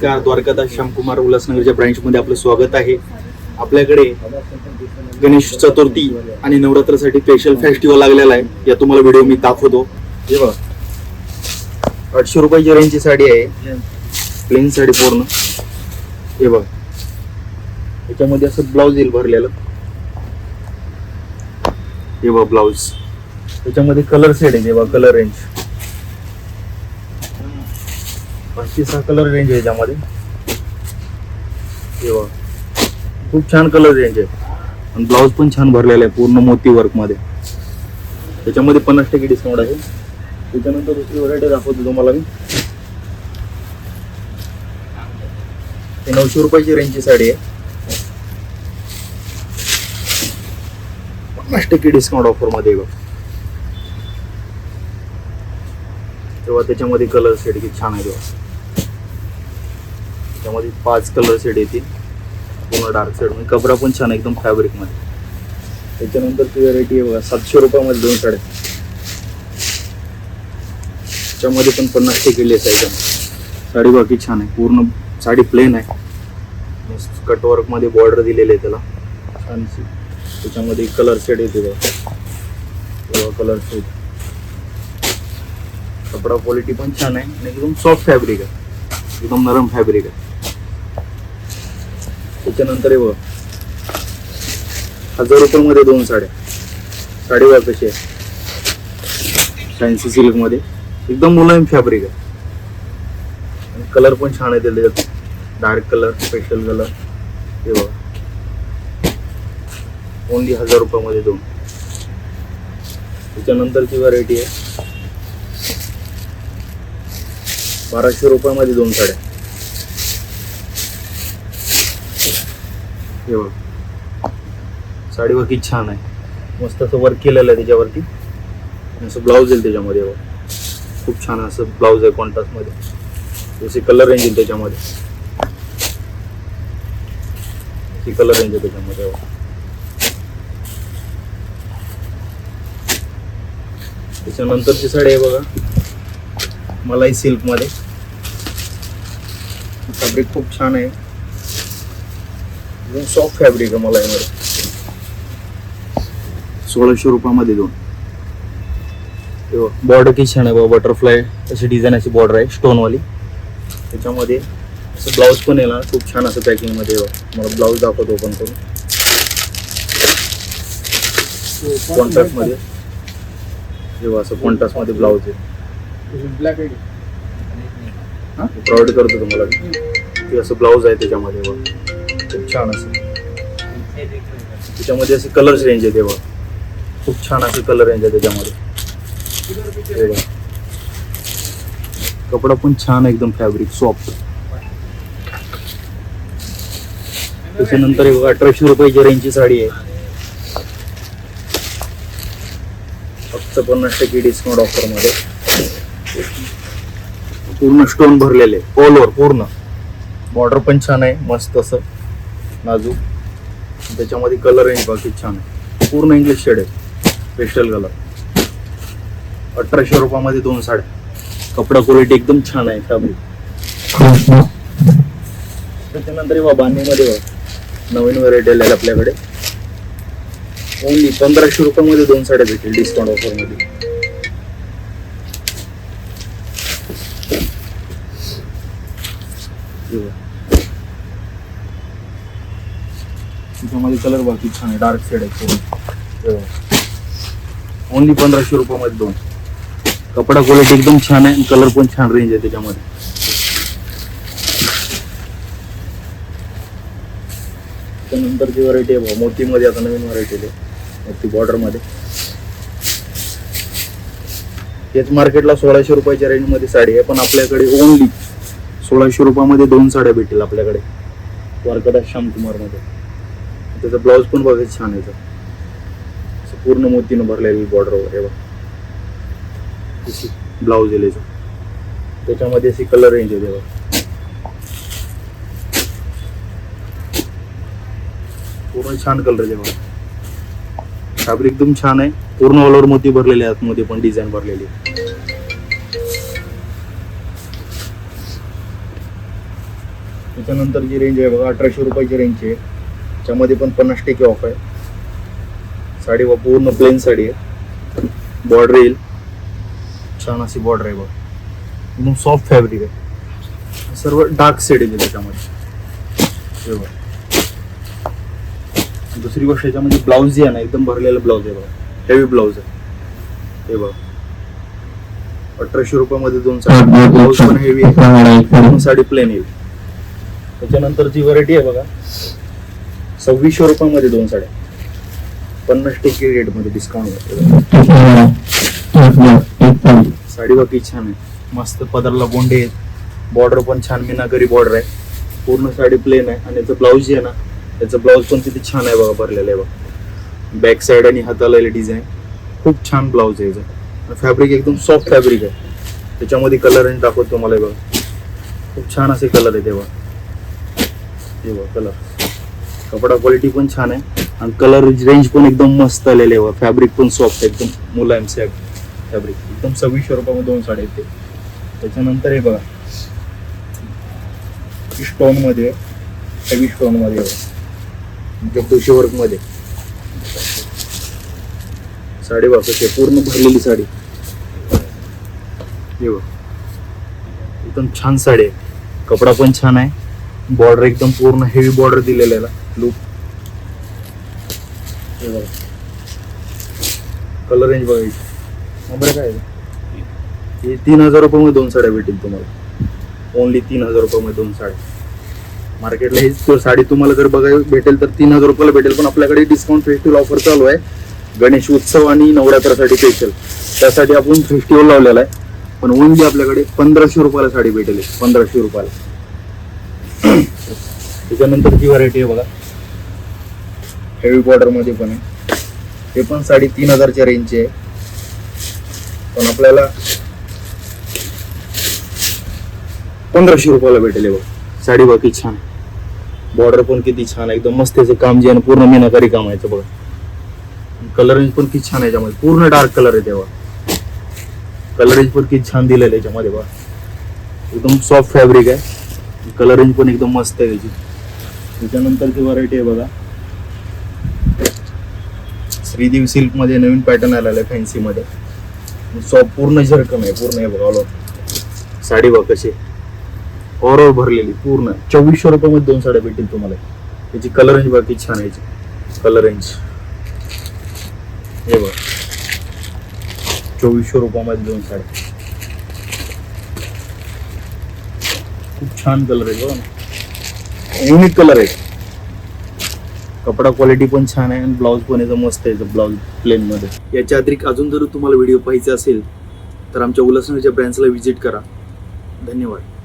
नमस्कार द्वारकादास श्यामकुमार उल्हासनगरच्या ब्रँचमध्ये आपलं स्वागत आहे. आपल्याकडे गणेश चतुर्थी आणि नवरात्रासाठी स्पेशल फेस्टिवल लागलेला आहे. या तुम्हाला व्हिडिओ मी दाखवतो. हे बघा. आठशे रुपयाची रेंजची साडी आहे. प्लेन साडी पूर्ण. हे बघ. याच्यामध्ये असं ब्लाऊज येईल भरलेलं. हे बघ ब्लाऊज त्याच्यामध्ये कलर सेट आहे. हे बघ कलर रेंज पाचशे सहा कलर रेंज आहे त्यामध्ये हे खूप छान कलर रेंज आहे. आणि ब्लाऊज पण छान भरलेला आहे पूर्ण मोती वर्कमध्ये त्याच्यामध्ये पन्नास टक्के डिस्काउंट आहे. त्याच्यानंतर दुसरी व्हरायटी दाखवतो तुम्हाला मी. नऊशे रुपयाची रेंजची साडी आहे. पन्नास टक्के डिस्काउंट ऑफरमध्ये बघ. तेव्हा त्याच्यामध्ये कलर सेट किती छान आहे तेव्हा त्याच्यामध्ये पाच कलर शेड येतील. पूर्ण डार्क शेड म्हणजे कपडा पण छान आहे, एकदम फॅब्रिकमध्ये त्याच्यानंतर ती व्हरायटी आहे बघा सातशे रुपयामध्ये दोन साड्या. त्याच्यामध्ये पण पन्नास टक्के लेस आहे साडी बाकी छान आहे. पूर्ण साडी प्लेन आहे. कटवर्कमध्ये बॉर्डर दिलेले आहे त्याला. छानशी. त्याच्यामध्ये कलर शेड येते बघा. कलर शेड कपडा क्वालिटी पण छान आहे आणि एकदम सॉफ्ट फॅब्रिक आहे. एकदम नरम फॅब्रिक आहे. त्याच्यानंतर हे बघ. हजार रुपयामध्ये दोन साड्या. साडी बघा कशी आहे. फॅन्सी सिल्कमध्ये एकदम मुलायम फॅब्रिक आहे. आणि कलर पण छान आहे त्याच्यात. डार्क कलर स्पेशल कलर हे बघा. ओनली हजार रुपयामध्ये दोन. त्याच्यानंतरची व्हरायटी आहे. बाराशे रुपयामध्ये दोन साड्या. हे बघ. साडी बघ किती छान आहे. मस्त असं वर्क केलेलं आहे त्याच्यावरती. असं ब्लाऊज येईल त्याच्यामध्ये बघ. खूप छान असं ब्लाऊज आहे कॉन्ट्रास्टमध्ये जसे कलर रेंज येईल त्याच्यामध्ये. कलर रेंज आहे त्याच्यामध्ये बघ. त्याच्यानंतरची साडी आहे बघा. मलाई सिल्कमध्ये फॅब्रिक खूप छान आहे. एकदम सॉफ्ट फॅब्रिक आहे मलाई मध्ये सोळाशे रुपयामध्ये दोन. बॉर्डर किती छान आहे बाबा बटरफ्लाय अशी डिझाईन अशी बॉर्डर आहे स्टोन वाली त्याच्यामध्ये असं ब्लाऊज पण ना खूप छान असं पॅकिंगमध्ये आहे बघा. मला ब्लाऊज दाखवतो ओपन करून. कॉन्ट्रास्टमध्ये. जेव्हा असं कॉन्ट्रास्टमध्ये ब्लाऊज आहे. ब्लॅक आहे. प्रोव्हाइड करतो तुम्हाला. ते असं ब्लाऊज आहे त्याच्यामध्ये बघ. खूप छान असं. त्याच्यामध्ये असे कलर्स रेंज आहे तेव्हा खूप छान असे कलर रेंज आहे त्याच्यामध्ये. कपडा पण छान एकदम फॅब्रिक सॉफ्ट त्याच्यानंतर हे बघा अठराशे रुपयाची रेंजची साडी आहे. फक्त पन्नास टक्के डिस्काउंट ऑफरमध्ये पूर्ण स्टोन भरलेले ऑल ओव्हर पूर्ण. बॉर्डर पण छान आहे मस्त असं. नाजूक. त्याच्यामध्ये कलर रेंज बाकी छान आहे. पूर्ण इंग्लिश शेड आहे. पेस्टल कलर अठराशे रुपयामध्ये दोन साड्या. कपडा क्वालिटी एकदम छान आहे फॅब्रिक त्याच्यानंतर हे बांधणीमध्ये नवीन व्हरायटी आलेल्या आपल्याकडे. ओनली पंधराशे रुपयामध्ये दोन साड्या भेटेल डिस्काउंट ऑफरमध्ये हे बघा. त्याच्यामध्ये कलर बाकी छान आहे. डार्क शेड आहे ओनली हो. पंधराशे रुपयामध्ये दोन. कपडा क्वालिटी एकदम छान आहे कलर पण छान रेंज आहे त्याच्यामध्ये. त्यानंतरची व्हरायटी आहे भाऊ मोतीमध्ये आता नवीन व्हरायटी आहे मोती बॉर्डरमध्ये तेच मार्केटला सोळाशे रुपयाच्या रेंजमध्ये साडी आहे पण आपल्याकडे ओनली सोळाशे रुपयामध्ये दोन साड्या भेटेल आपल्याकडे. द्वारकादास श्यामकुमारमध्ये त्याचा ब्लाऊज पण बघायचं छान आहे असं पूर्ण मोतीनं भरलेली बॉर्डर वगैरे बघ. ब्लाऊज येईल त्याच्यामध्ये अशी कलर रेंज आहे बघ. पूर्ण छान कलर आहे बघा. फॅब्रिक एकदम छान आहे. पूर्ण ऑल ओव्हर मोती भरलेले आहेत. मध्ये पण डिझाईन भरलेली आहे. त्याच्यानंतर जी रेंज आहे बघा अठराशे रुपयाची रेंज आहे. त्याच्यामध्ये पण पन्नास टक्के ऑफ आहे. साडी बघा पूर्ण प्लेन साडी आहे. बॉर्डर येईल. छान अशी बॉर्डर आहे बघा. एकदम सॉफ्ट फॅब्रिक आहे. सर्व डार्क शेड आहे त्याच्यामध्ये. हे बघा. दुसरी गोष्ट याच्यामध्ये ब्लाऊज जी आहे ना एकदम भरलेलं ब्लाऊज आहे बघा. हेवी ब्लाऊज आहे. हे बघा. अठराशे रुपयामध्ये दोन साडी ब्लाऊज पण हेवी आहे. पूर्ण साडी प्लेन येईल. त्याच्यानंतर जी व्हरायटी आहे बघा. सव्वीसशे रुपयामध्ये दोन साड्या. पन्नास टक्के रेटमध्ये डिस्काउंट साडी बाकी छान आहे. मस्त पदरला गोंडे आहेत. बॉर्डर पण छान मीनाकरी बॉर्डर आहे. पूर्ण साडी प्लेन आहे. आणि याचं ब्लाऊज जे आहे ना त्याचं ब्लाऊज पण किती छान आहे बघा भरलेलं आहे बघा. बॅक साईड आणि हाताला डिझाईन खूप छान ब्लाऊज आहे याचं. फॅब्रिक एकदम सॉफ्ट फॅब्रिक आहे. त्याच्यामध्ये कलर आणि दाखवतो तुम्हाला बघा. खूप छान असे कलर आहे तेव्हा तेव्हा बघा कलर कपडा क्वालिटी पण छान आहे. आणि कलर रेंज पण एकदम मस्त आलेले आहे फॅब्रिक पण सॉफ्ट एकदम मुलायम फॅब्रिक एकदम सव्वीसशे रुपयामध्ये दोन साडे येते त्याच्यानंतर हे बघा. स्टोनमध्ये हेवी स्टोनमध्ये जगदोशी वर्कमध्ये साडी पूर्ण भरलेली साडी. हे बघ. एकदम छान साडी आहे. कपडा पण छान आहे. बॉर्डर एकदम पूर्ण हेवी बॉर्डर दिलेला हे बघा. कलर रेंज बघायची नंबर काय? हे तीन हजार रुपयामध्ये दोन साड्या भेटेल तुम्हाला. ओनली तीन हजार रुपयामध्ये दोन साड्या. मार्केटला हीच तो साडी तुम्हाला जर बघायला भेटेल तर तीन हजार रुपयाला भेटेल पण आपल्याकडे डिस्काउंट फेस्टिवल ऑफर चालू आहे. गणेश उत्सव आणि नवरात्रासाठी स्पेशल त्यासाठी आपण फेस्टिवल लावलेला आहे. पण ओनली आपल्याकडे पंधराशे रुपयाला साडी भेटेल. पंधराशे रुपयाला. त्याच्यानंतर जी व्हरायटी आहे बघा. हेवी बॉर्डरमध्ये पण आहे. ते पण साडी तीन हजारच्या रेंजची आहे. पण आपल्याला पंधराशे रुपयाला भेटेल हे साडी बाकी छान बॉर्डर पण किती छान आहे. एकदम मस्त त्याचं काम जे आहे पूर्ण मीनाकारी काम आहे बघा. कलर रेंज पण किती छान आहे याच्यामध्ये पूर्ण डार्क कलर आहे तेव्हा. कलर रेंज पण किती छान दिलेलं आहे याच्यामध्ये बघा. एकदम सॉफ्ट फॅब्रिक आहे. कलर रेंज पण एकदम मस्त आहे त्याची. त्याच्यानंतरची व्हरायटी आहे बघा. श्रीदेवी सिल्कमध्ये नवीन पॅटर्न आलेला आहे फॅन्सीमध्ये सॉफ्ट पूर्ण झरकम आहे पूर्ण आहे बघा साडी बघ कशी ओव्हरऑल भरलेली पूर्ण. चोवीसशे रुपयामध्ये दोन साड्या भेटतील तुम्हाला. त्याची कलर रेंज बघा किती छान आहे कलर रेंज हे बघा. चोवीसशे रुपयामध्ये दोन साड्या. खूप छान कलर आहे बघा ना. युनिक कलर आहे. कपडा क्वालिटी पण छान आहे आणि ब्लाऊज पण याचा मस्त आहे ब्लाऊज प्लेन मध्ये. याच्या अतिरिक्त अजून जर तुम्हाला व्हिडिओ पाहिजे असेल तर आमच्या उल्हासनगरच्या ब्रँचला व्हिजिट करा. धन्यवाद.